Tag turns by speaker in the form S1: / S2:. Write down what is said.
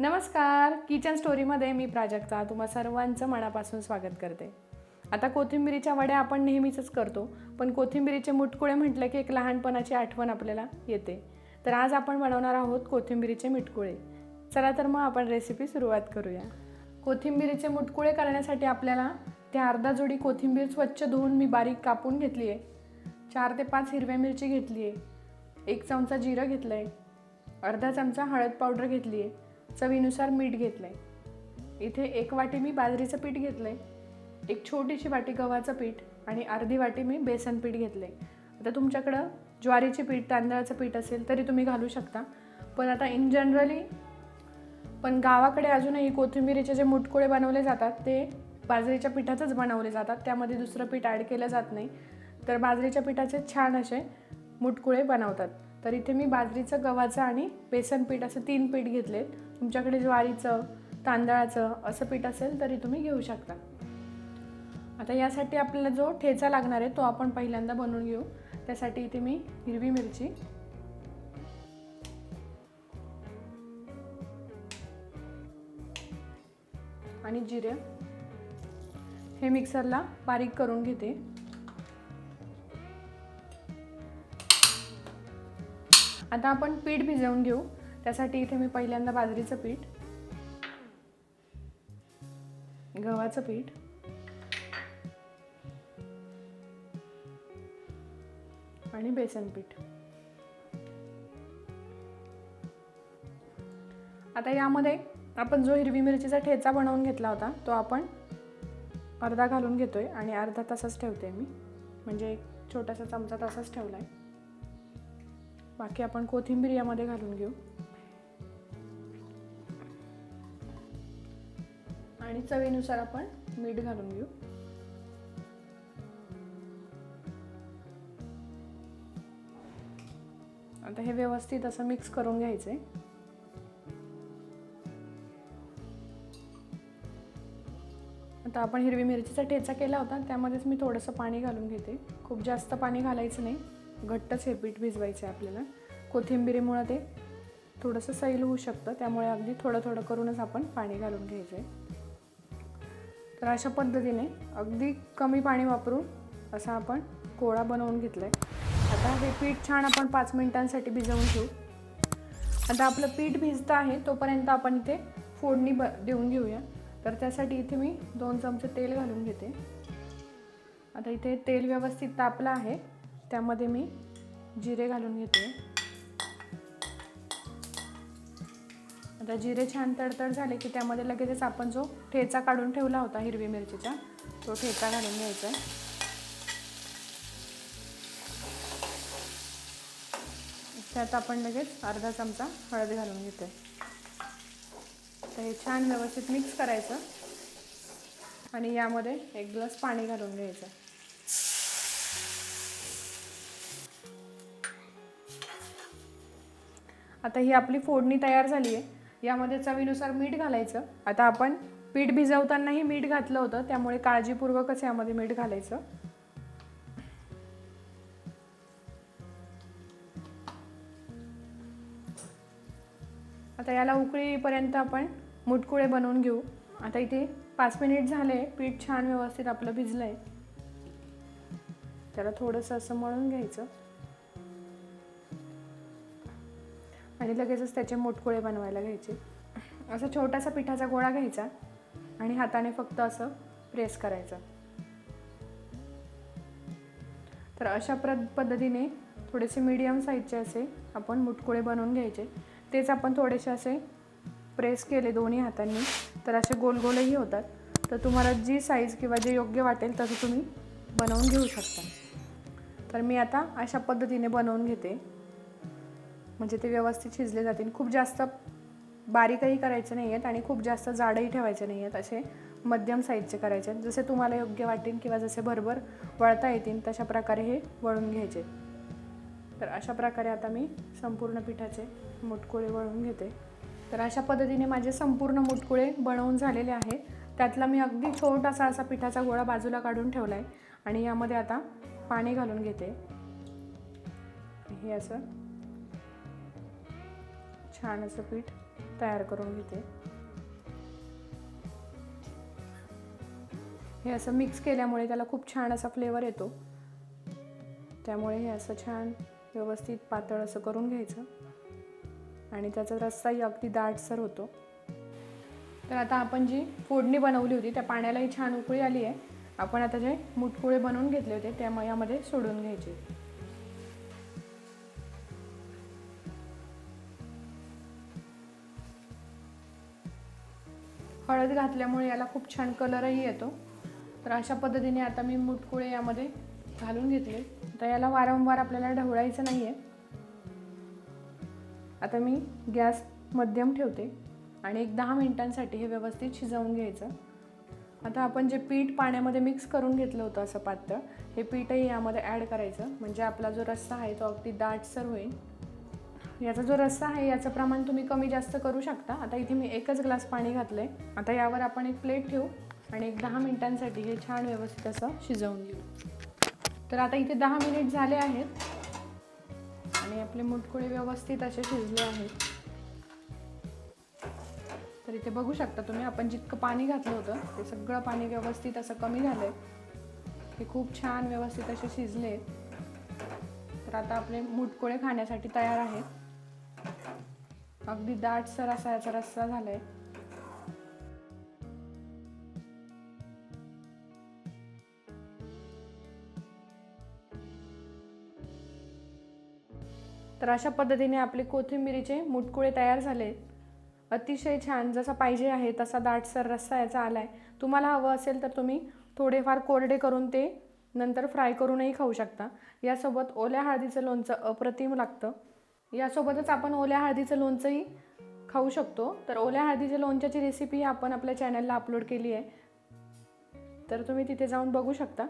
S1: नमस्कार. किचन स्टोरीमध्ये मी प्राजक्ता. तुम्हा सर्वांचं मनापासून स्वागत करते. आता कोथिंबिरीच्या वड्या आपण नेहमीच करतो पण कोथिंबिरीचे मुटकुळे म्हटलं की एक लहानपणाची आठवण आपल्याला येते. तर आज आपण बनवणार आहोत कोथिंबिरीचे मिटकुळे. चला तर मग आपण रेसिपी सुरुवात करूया. कोथिंबिरीचे मुटकुळे करण्यासाठी आपल्याला त्या अर्धा जोडी कोथिंबीर स्वच्छ धुवून मी बारीक कापून घेतली आहे चार ते पाच हिरव्या मिरची घेतली आहे एक चमचा जिरं घेतलं आहे अर्धा चमचा हळद पावडर घेतली आहे चवीनुसार मीठ घेतलं आहे इथे एक वाटी मी बाजरीचं पीठ घेतलं आहे एक छोटीशी वाटी गव्हाचं पीठ आणि अर्धी वाटी मी बेसन पीठ घेतलं आहे आता तुमच्याकडं ज्वारीचे पीठ तांदळाचं पीठ असेल तरी तुम्ही घालू शकता. पण आता इन जनरली पण गावाकडे अजूनही कोथिंबिरीचे जे मुटकुळे बनवले जातात ते बाजरीच्या पिठाचंच बनवले जातात. त्यामध्ये दुसरं पीठ ॲड केलं जात नाही. तर बाजरीच्या पिठाचे छान असे मुटकुळे बनवतात. तर इथे मी बाजरीचं गव्हाचं आणि बेसन पीठ असं तीन पीठ घेतलेत. तुमच्याकडे ज्वारीचं तांदळाचं असं पीठ असेल तरी तुम्ही घेऊ शकता. आता यासाठी आपल्याला जो ठेचा लागणार आहे तो आपण पहिल्यांदा बनवून घेऊ. त्यासाठी इथे मी हिरवी मिरची. आणि जिरे. हे मिक्सरला बारीक करून घेते. आता आपण पीठ भिजवून घेऊ. त्यासाठी इथे मी पहिल्यांदा बाजरीचं पीठ गव्हाचं पीठ आणि बेसन पीठ. आता यामध्ये आपण जो हिरवी मिरचीचा ठेचा बनवून घेतला होता तो आपण अर्धा घालून घेतो आहे आणि अर्धा तासच ठेवते मी. म्हणजे एक छोटासा चमचा तसाच ठेवला आहे बाकी आपण कोथिंबीर यामध्ये घालून घेऊ. आणि चवीनुसार आपण मीठ घालून घेऊ. आता हे व्यवस्थित असं मिक्स करून घ्यायचं आहे आता आपण हिरवी मिरचीचा ठेचा केला होता त्यामध्येच मी थोडंसं पाणी घालून घेते. खूप जास्त पाणी घालायचं नाही घट्टच हे पीठ भिजवायचं आहे आपल्याला. कोथिंबिरीमुळं ते थोडंसं सैल होऊ शकतं त्यामुळे अगदी थोडं थोडं करूनच आपण पाणी घालून घ्यायचं आहे तर अशा पद्धतीने अगदी कमी पाणी वापरून असा आपण कोळा बनवून घेतला आहे आता हे पीठ छान आपण पाच मिनिटांसाठी भिजवून घेऊ. आता आपलं पीठ भिजतं आहे तोपर्यंत आपण इथे फोडणी ब देऊन घेऊया. तर त्यासाठी इथे मी दोन चमचे तेल घालून घेते. आता इथे तेल व्यवस्थित तापलं आहे त्यामध्ये मी जिरे घालून घेते. आता जिरे छान तडतड झाले की त्यामध्ये लगेचच आपण जो ठेचा काढून ठेवला होता हिरवी मिरचीचा तो ठेचा घालून घ्यायचा आहे. त्यात आपण लगेच अर्धा चमचा हळद घालून घेते तर हे छान व्यवस्थित मिक्स करायचं आणि यामध्ये एक ग्लास पाणी घालून घ्यायचं. आता ही आपली फोडणी तयार झाली आहे यामध्ये चवीनुसार मीठ घालायचं. आता आपण पीठ भिजवतानाही मीठ घातलं होतं त्यामुळे काळजीपूर्वकच यामध्ये मीठ घालायचं. आता याला उकळीपर्यंत आपण मुटकुळे बनवून घेऊ. आता इथे पाच मिनिट झाले पीठ छान व्यवस्थित आपलं भिजलं आहे त्याला थोडंसं असं मळून घ्यायचं. आणि लगेचच त्याचे मुटकुळे बनवायला घ्यायचे. असा छोटासा पिठाचा गोळा घ्यायचा आणि हाताने फक्त असं प्रेस करायचं. तर अशा प्र पद्धतीने थोडेसे मीडियम साईजचे असे आपण मुटकुळे बनवून घ्यायचे. तेच आपण थोडेसे असे प्रेस केले दोन्ही हातांनी तर असे गोल गोलही होतात. तर तुम्हाला जी साईज किंवा जे योग्य वाटेल तसं तुम्ही बनवून घेऊ शकता. तर मी आता अशा पद्धतीने बनवून घेते. म्हणजे ते व्यवस्थित शिजले जातील. खूप जास्त बारीकही करायचे नाही आहेत आणि खूप जास्त जाडही ठेवायचे नाही आहेत असे मध्यम साईजचे करायचे आहेत. जसे तुम्हाला योग्य वाटेल किंवा जसे भरभर वळता येतील तशा प्रकारे हे वळून घ्यायचे. तर अशा प्रकारे आता मी संपूर्ण पिठाचे मुटकुळे वळून घेते. तर अशा पद्धतीने माझे संपूर्ण मुटकुळे बनवून झालेले आहेत त्यातला मी अगदी छोटासा असा पिठाचा गोळा बाजूला काढून ठेवला आहे आणि यामध्ये आता पाणी घालून घेते. हे असं छान असं पीठ तयार करून घेते. हे असं मिक्स केल्यामुळे त्याला खूप छान असा फ्लेवर येतो. त्यामुळे हे असं छान व्यवस्थित पातळ असं करून घ्यायचं. आणि त्याचा रस्साही अगदी दाटसर होतो. तर आता आपण जी फोडणी बनवली होती त्या पाण्यालाही छान उकळी आली आहे आपण आता जे मुटकुळे बनवून घेतले होते त्या यामध्ये सोडून घ्यायचे. हळद घातल्यामुळे याला खूप छान कलरही येतो. तर अशा पद्धतीने आता मी मुटकुळे यामध्ये घालून घेतले. आता याला वारंवार आपल्याला ढवळायचं नाही आहे आता मी गॅस मध्यम ठेवते आणि एक दहा मिनिटांसाठी हे व्यवस्थित शिजवून घ्यायचं. आता आपण जे पीठ पाण्यामध्ये मिक्स करून घेतलं होतं असं पात्र हे पीठही यामध्ये ॲड करायचं. म्हणजे आपला जो रस्सा आहे तो अगदी दाटसर होईल. याचा जो रस्सा आहे याचं प्रमाण तुम्ही कमी जास्त करू शकता. आता इथे मी एकच ग्लास पाणी घातलं आहे आता यावर आपण एक प्लेट ठेवू आणि एक दहा मिनिटांसाठी हे छान व्यवस्थित असं शिजवून घेऊ. तर आता इथे दहा मिनिट झाले आहेत आणि आपले मुटकुळे व्यवस्थित असे शिजले आहेत. तर इथे बघू शकता तुम्ही आपण जितकं पाणी घातलं होतं ते सगळं पाणी व्यवस्थित असं कमी झालं आहे हे खूप छान व्यवस्थित असे शिजले तर आता आपले मुटकुळे खाण्यासाठी तयार आहेत. अगदी दाटसर असा याचा रस्सा झाला आहे तर अशा पद्धतीने आपले कोथिंबिरीचे मुटकुळे तयार झाले. अतिशय छान जसा पाहिजे आहे तसा दाटसर रस्सा याचा आला आहे तुम्हाला हवं असेल तर तुम्ही थोडेफार कोरडे करून ते नंतर फ्राय करूनही खाऊ शकता. यासोबत ओल्या हळदीचं लोणचं अप्रतिम लागतं. यासोबतच आपण ओल्या हळदीचं लोणचंही खाऊ शकतो. तर ओल्या हळदीच्या लोणच्याची रेसिपी आपण आपल्या चॅनलला अपलोड केली आहे. तर तुम्ही तिथे जाऊन बघू शकता.